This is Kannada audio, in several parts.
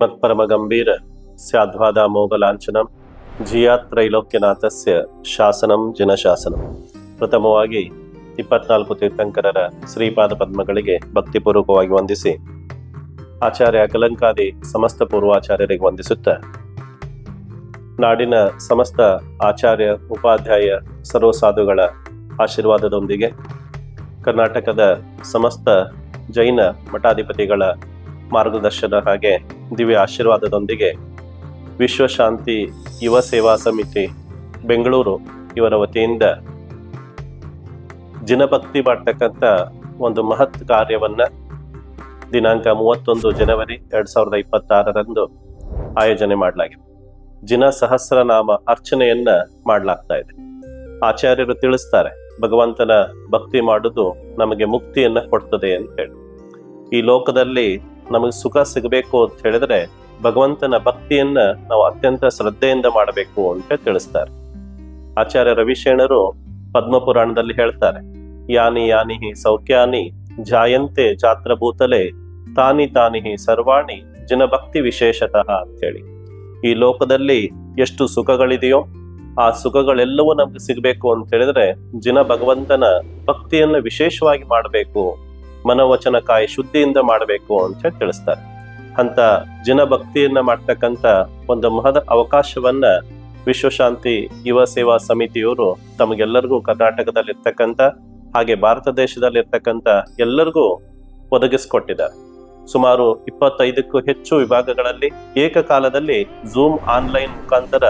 ಮತ್ಪರಮ ಗಂಭೀರ ಮೋಘ ಮೋಗಲಾಂಛನಂ ಜಿಯಾತ್ ಶಾಸನಂ ಜನಶಾಸನಂ ಪ್ರಥಮವಾಗಿ ಇಪ್ಪತ್ನಾಲ್ಕು ತೀರ್ಥಂಕರರ ಶ್ರೀಪಾದ ಪದ್ಮಗಳಿಗೆ ಭಕ್ತಿಪೂರ್ವಕವಾಗಿ ವಂದಿಸಿ, ಆಚಾರ್ಯ ಕಲಂಕಾದಿ ಸಮಸ್ತ ಪೂರ್ವಾಚಾರ್ಯರಿಗೆ ವಂದಿಸುತ್ತ, ನಾಡಿನ ಸಮಸ್ತ ಆಚಾರ್ಯ ಉಪಾಧ್ಯಾಯ ಸರ್ವ ಸಾಧುಗಳ ಆಶೀರ್ವಾದದೊಂದಿಗೆ ಕರ್ನಾಟಕದ ಸಮಸ್ತ ಜೈನ ಮಠಾಧಿಪತಿಗಳ ಮಾರ್ಗದರ್ಶನ ಹಾಗೆ ದಿವ್ಯ ಆಶೀರ್ವಾದದೊಂದಿಗೆ ವಿಶ್ವಶಾಂತಿ ಯುವ ಸೇವಾ ಸಮಿತಿ ಬೆಂಗಳೂರು ಇವರ ವತಿಯಿಂದ ಜಿನಭಕ್ತಿ ಮಾಡ್ತಕ್ಕಂಥ ಒಂದು ಮಹತ್ ಕಾರ್ಯವನ್ನ ದಿನಾಂಕ ಮೂವತ್ತೊಂದು ಜನವರಿ ಎರಡು ಸಾವಿರದ ಇಪ್ಪತ್ತಾರರಂದು ಆಯೋಜನೆ ಮಾಡಲಾಗಿದೆ. ಜಿನ ಸಹಸ್ರನಾಮ ಅರ್ಚನೆಯನ್ನ ಮಾಡಲಾಗ್ತಾ ಇದೆ. ಆಚಾರ್ಯರು ತಿಳಿಸ್ತಾರೆ. ಭಗವಂತನ ಭಕ್ತಿ ಮಾಡುದು ನಮಗೆ ಮುಕ್ತಿಯನ್ನ ಕೊಡ್ತದೆ ಅಂತ ಹೇಳಿ. ಈ ಲೋಕದಲ್ಲಿ ನಮಗೆ ಸುಖ ಸಿಗಬೇಕು ಅಂತ ಹೇಳಿದ್ರೆ ಭಗವಂತನ ಭಕ್ತಿಯನ್ನ ನಾವು ಅತ್ಯಂತ ಶ್ರದ್ಧೆಯಿಂದ ಮಾಡಬೇಕು ಅಂತ ತಿಳಿಸ್ತಾರೆ. ಆಚಾರ್ಯ ರವಿಶೇಣರು ಪದ್ಮಪುರಾಣದಲ್ಲಿ ಹೇಳ್ತಾರೆ, ಯಾನಿ ಯಾನಿ ಸೌಖ್ಯಾನಿ ಜಾಯಂತೆ ಜಾತ್ರಭೂತಲೆ ತಾನಿ ತಾನಿ ಸರ್ವಾಣಿ ಜನಭಕ್ತಿ ವಿಶೇಷತಃ ಅಂತೇಳಿ ಈ ಲೋಕದಲ್ಲಿ ಎಷ್ಟು ಸುಖಗಳಿದೆಯೋ ಆ ಸುಖಗಳೆಲ್ಲವೂ ನಮ್ಗೆ ಸಿಗಬೇಕು ಅಂತ ಹೇಳಿದ್ರೆ ಜಿನ ಭಗವಂತನ ಭಕ್ತಿಯನ್ನ ವಿಶೇಷವಾಗಿ ಮಾಡಬೇಕು, ಮನವಚನ ಕಾಯಿ ಶುದ್ಧಿಯಿಂದ ಮಾಡಬೇಕು ಅಂತ ಹೇಳಿ ತಿಳಿಸ್ತಾರೆ. ಅಂತ ಜಿನ ಭಕ್ತಿಯನ್ನ ಮಾಡ್ತಕ್ಕಂತ ಒಂದು ಮಹದ ಅವಕಾಶವನ್ನ ವಿಶ್ವಶಾಂತಿ ಯುವ ಸೇವಾ ಸಮಿತಿಯವರು ತಮಗೆಲ್ಲರಿಗೂ ಕರ್ನಾಟಕದಲ್ಲಿ ಇರ್ತಕ್ಕಂಥ ಹಾಗೆ ಭಾರತ ದೇಶದಲ್ಲಿ ಇರ್ತಕ್ಕಂಥ ಎಲ್ಲರಿಗೂ ಒದಗಿಸ್ಕೊಟ್ಟಿದ್ದಾರೆ. ಸುಮಾರು ಇಪ್ಪತ್ತೈದಕ್ಕೂ ಹೆಚ್ಚು ವಿಭಾಗಗಳಲ್ಲಿ ಏಕಕಾಲದಲ್ಲಿ ಝೂಮ್ ಆನ್ಲೈನ್ ಮುಖಾಂತರ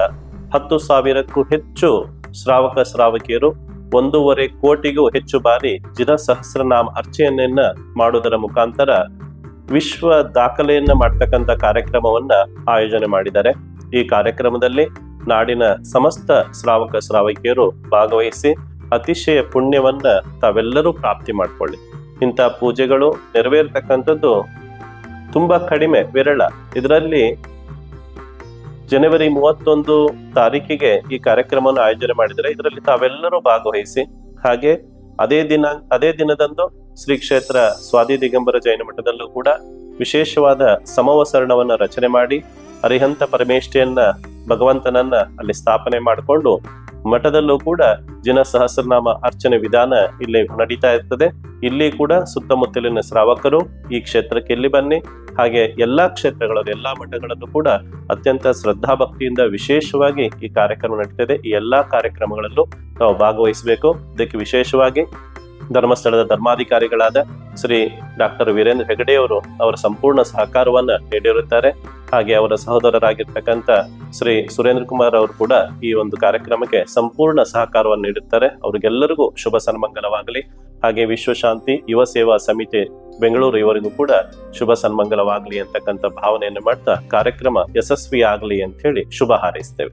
ಹತ್ತು ಸಾವಿರಕ್ಕೂ ಹೆಚ್ಚು ಶ್ರಾವಕ ಶ್ರಾವಕಿಯರು ಒಂದೂವರೆ ಕೋಟಿಗೂ ಹೆಚ್ಚು ಬಾರಿ ಜಿನ ಸಹಸ್ರನಾಮ ಅರ್ಚನೆಯನ್ನ ಮಾಡುವುದರ ಮುಖಾಂತರ ವಿಶ್ವ ದಾಖಲೆಯನ್ನ ಮಾಡ್ತಕ್ಕಂಥ ಕಾರ್ಯಕ್ರಮವನ್ನ ಆಯೋಜನೆ ಮಾಡಿದ್ದಾರೆ. ಈ ಕಾರ್ಯಕ್ರಮದಲ್ಲಿ ನಾಡಿನ ಸಮಸ್ತ ಶ್ರಾವಕ ಶ್ರಾವಕಿಯರು ಭಾಗವಹಿಸಿ ಅತಿಶಯ ಪುಣ್ಯವನ್ನ ತಾವೆಲ್ಲರೂ ಪ್ರಾಪ್ತಿ ಮಾಡ್ಕೊಳ್ಳಿ. ಇಂಥ ಪೂಜೆಗಳು ನೆರವೇರ್ತಕ್ಕಂಥದ್ದು ತುಂಬಾ ಕಡಿಮೆ ವಿರಳ. ಇದರಲ್ಲಿ ಜನವರಿ ಮೂವತ್ತೊಂದು ತಾರೀಕಿಗೆ ಈ ಕಾರ್ಯಕ್ರಮವನ್ನು ಆಯೋಜನೆ ಮಾಡಿದರೆ ಇದರಲ್ಲಿ ತಾವೆಲ್ಲರೂ ಭಾಗವಹಿಸಿ, ಹಾಗೆ ಅದೇ ದಿನ, ಅದೇ ದಿನದಂದು ಶ್ರೀ ಕ್ಷೇತ್ರ ಸ್ವಾದಿ ದಿಗಂಬರ ಜೈನ ಮಠದಲ್ಲೂ ಕೂಡ ವಿಶೇಷವಾದ ಸಮವಸರಣವನ್ನ ರಚನೆ ಮಾಡಿ, ಅರಿಹಂತ ಪರಮೇಷ್ಠಿಯನ್ನ ಭಗವಂತನನ್ನ ಅಲ್ಲಿ ಸ್ಥಾಪನೆ ಮಾಡಿಕೊಂಡು ಮಠದಲ್ಲೂ ಕೂಡ ಜಿನ ಸಹಸ್ರನಾಮ ಅರ್ಚನೆ ವಿಧಾನ ಇಲ್ಲಿ ನಡೀತಾ ಇರ್ತದೆ. ಇಲ್ಲಿ ಕೂಡ ಸುತ್ತಮುತ್ತಲಿನ ಶ್ರಾವಕರು ಈ ಕ್ಷೇತ್ರಕ್ಕೆ ಇಲ್ಲಿ ಬನ್ನಿ. ಹಾಗೆ ಎಲ್ಲಾ ಕ್ಷೇತ್ರಗಳಲ್ಲಿ, ಎಲ್ಲಾ ಮಠಗಳಲ್ಲೂ ಕೂಡ ಅತ್ಯಂತ ಶ್ರದ್ಧಾಭಕ್ತಿಯಿಂದ ವಿಶೇಷವಾಗಿ ಈ ಕಾರ್ಯಕ್ರಮ ನಡೀತದೆ. ಈ ಎಲ್ಲಾ ಕಾರ್ಯಕ್ರಮಗಳಲ್ಲೂ ನಾವು ಭಾಗವಹಿಸಬೇಕು. ಇದಕ್ಕೆ ವಿಶೇಷವಾಗಿ ಧರ್ಮಸ್ಥಳದ ಧರ್ಮಾಧಿಕಾರಿಗಳಾದ ಶ್ರೀ ಡಾಕ್ಟರ್ ವೀರೇಂದ್ರ ಹೆಗಡೆಯವರು ಅವರ ಸಂಪೂರ್ಣ ಸಹಕಾರವನ್ನ ನೀಡಿರುತ್ತಾರೆ. ಹಾಗೆ ಅವರ ಸಹೋದರರಾಗಿರ್ತಕ್ಕಂಥ ಶ್ರೀ ಸುರೇಂದ್ರ ಕುಮಾರ್ ಅವರು ಕೂಡ ಈ ಒಂದು ಕಾರ್ಯಕ್ರಮಕ್ಕೆ ಸಂಪೂರ್ಣ ಸಹಕಾರವನ್ನು ನೀಡುತ್ತಾರೆ. ಅವರಿಗೆಲ್ಲರಿಗೂ ಶುಭ ಸನ್ಮಂಗಲವಾಗಲಿ. ಹಾಗೆ ವಿಶ್ವಶಾಂತಿ ಯುವ ಸೇವಾ ಸಮಿತಿ ಬೆಂಗಳೂರು ಇವರಿಗೂ ಕೂಡ ಶುಭ ಸನ್ಮಂಗಲವಾಗಲಿ ಅಂತಕ್ಕಂಥ ಭಾವನೆಯನ್ನು ಮಾಡ್ತಾ ಕಾರ್ಯಕ್ರಮ ಯಶಸ್ವಿಯಾಗಲಿ ಅಂತ ಹೇಳಿ ಶುಭ ಹಾರೈಸ್ತೇವೆ.